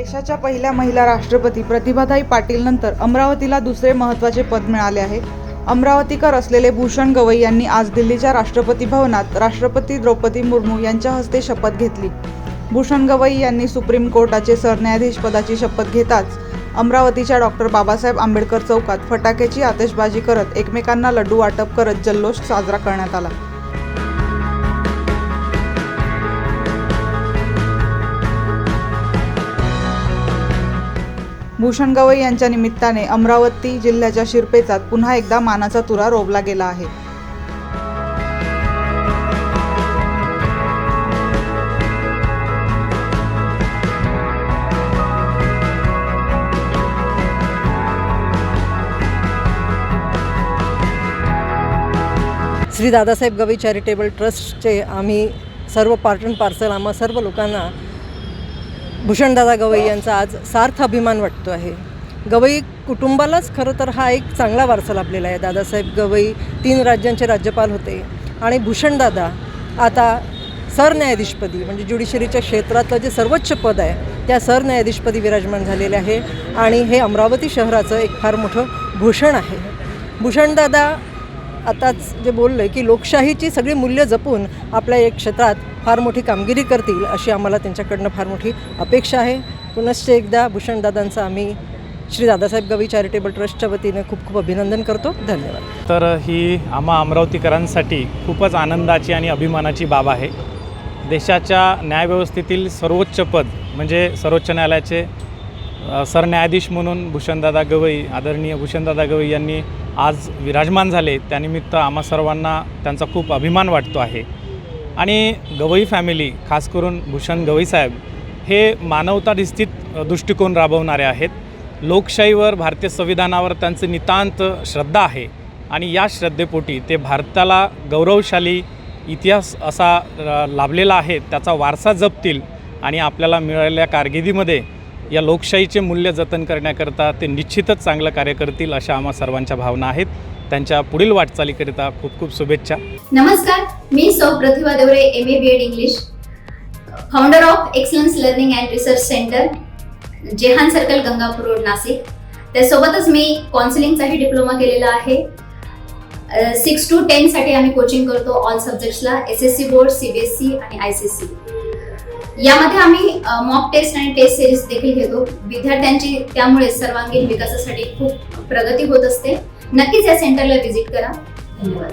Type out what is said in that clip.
देशाच्या पहिल्या महिला राष्ट्रपती प्रतिभाताई पाटील नंतर अमरावतीला दुसरे महत्त्वाचे पद मिळाले आहे. अमरावतीकर असलेले भूषण गवई यांनी आज दिल्लीच्या राष्ट्रपती भवनात राष्ट्रपती द्रौपदी मुर्मू यांच्या हस्ते शपथ घेतली. भूषण गवई यांनी सुप्रीम कोर्टाचे सरन्यायाधीश पदाची शपथ घेताच अमरावतीच्या डॉक्टर बाबासाहेब आंबेडकर चौकात फटाक्याची आतषबाजी करत एकमेकांना लड्डू वाटप करत जल्लोष साजरा करण्यात आला. भूषण गवई यांच्या निमित्ताने अमरावती जिल्ह्याच्या शिरपेचात पुन्हा एकदा मानाचा तुरा रोवला गेला आहे. श्री दादासाहेब गवई चॅरिटेबल ट्रस्टचे आम्ही सर्व पार्टन पार्सल आम्हा सर्व लोकांना भूषणदादा गवई यांचा आज सार्थ अभिमान वाटतो आहे. गवई कुटुंबालाच खरं तर हा एक चांगला वारसा लाभलेला आहे. दादासाहेब गवई तीन राज्यांचे राज्यपाल होते आणि भूषणदादा आता सरन्यायाधीशपदी म्हणजे ज्युडिशरीच्या क्षेत्रातलं जे सर्वोच्च पद आहे त्या सरन्यायाधीशपदी विराजमान झालेले आहे. आणि हे अमरावती शहराचं एक फार मोठं भूषण आहे. भूषणदादा आताच जे बोललं की लोकशाहीची सगळी मूल्य जपून आपल्या एक क्षेत्रात फार मोठी कामगिरी करतील अशी आम्हाला त्यांच्याकडनं फार मोठी अपेक्षा आहे. पुनश्च एकदा भूषणदादांचं आम्ही श्री दादासाहेब गवी चॅरिटेबल ट्रस्टच्या वतीने खूप खूप अभिनंदन करतो. धन्यवाद. तर ही आम्हा अमरावतीकरांसाठी खूपच आनंदाची आणि अभिमानाची बाब आहे. देशाच्या न्यायव्यवस्थेतील सर्वोच्च पद म्हणजे सर्वोच्च न्यायालयाचे सरन्यायाधीश म्हणून भूषणदादा गवई आदरणीय भूषणदादा गवई यांनी आज विराजमान झाले. त्यानिमित्त आम्हा सर्वांना त्यांचा खूप अभिमान वाटतो आहे. आणि गवई फॅमिली खास करून भूषण गवई साहेब हे मानवताधिस्थित दृष्टिकोन राबवणारे आहेत. लोकशाहीवर भारतीय संविधानावर त्यांचं नितांत श्रद्धा आहे. आणि या श्रद्धेपोटी ते भारताला गौरवशाली इतिहास असा लाभलेला आहे त्याचा वारसा जपतील आणि आपल्याला मिळालेल्या कारकिर्दीमध्ये या लोकशाहीचे मूल्य जतन करण्याकरता ते निश्चितच चांगलं कार्य करतील अशा आम्हा सर्वांच्या भावना आहेत. त्यांच्या पुढील वाटचालीकरिता खूप खूप शुभेच्छा. नमस्कार मी सौ Pratibha Deore M A B Ed English founder of excellence learning and research centre Jehan circle Gangapur road Nashik. त्यासोबतच मी काउन्सिलिंगचाही डिप्लोमा केलेला आहे. सिक्स टू टेनसाठी आम्ही कोचिंग करतो all सब्जेक्ट्सला S S C board C B S C आणि I C C यामध्ये आम्ही mock test आणि टेस्ट सिरीज देखील घेतो. विद्यार्थ्यांची त्यामुळे सर्वांगीण विकासासाठी खूप प्रगती होत असते. नक्कीच या सेंटरला व्हिजिट करा. धन्यवाद.